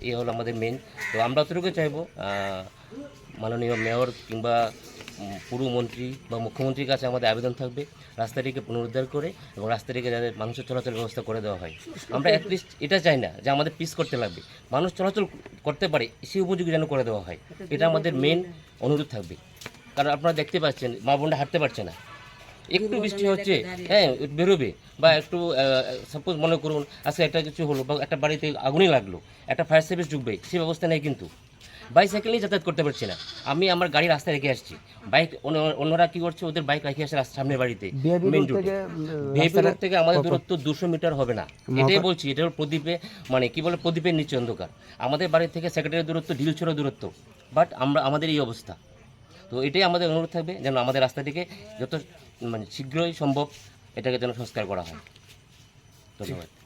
এই হলো আমাদের মেন তো আমরা অতটুকু চাইব মাননীয় মেয়র কিংবা উম, পুরমন্ত্রী বা মুখ্যমন্ত্রীর কাছে আমাদের আবেদন থাকবে রাস্তাটিকে পুনরুদ্ধার করে এবং রাস্তাটিকে যাদের মানুষের চলাচল ব্যবস্থা করে দেওয়া হয়। আমরা অ্যাটলিস্ট এটা চাই না যে আমাদের পিস করতে লাগবে। মানুষ চলাচল করতে পারে সেই উপযোগী যেন করে দেওয়া হয়। এটা আমাদের মেন অনুরোধ থাকবে। কারণ আপনারা দেখতে পাচ্ছেন মা বোনটা হাঁটতে পারছে না। একটু বৃষ্টি হচ্ছে হ্যাঁ বেরোবে বা একটু সাপোজ মনে করুন আজকে একটা কিছু হলো বা একটা বাড়িতে আগুনই লাগল একটা ফায়ার সার্ভিস ঢুকবে সেই ব্যবস্থা নেই কিন্তু। বাইসাইকেল নিয়ে যাতায়াত করতে পারছি না। আমি আমার গাড়ি রাস্তায় রেখে আসছি। বাইক অন্যরা কি করছে ওদের বাইক রেখে আসে রাস্তার সামনের বাড়িতে মেন রোডে ভিআইপি থেকে আমাদের দূরত্ব দুশো মিটার হবে না। এটাই বলছি এটা হল প্রদীপে মানে কি বলে প্রদীপের নিচে অন্ধকার। আমাদের বাড়ি থেকে সেক্রেটারির দূরত্ব ঢিলছড়ো দূরত্ব। বাট আমরা আমাদের এই অবস্থা। তো এটাই আমাদের অনুরোধ থাকবে যেন আমাদের রাস্তাটিকে যত মানে শীঘ্রই সম্ভব এটাকে যেন সংস্কার করা হয়। ধন্যবাদ।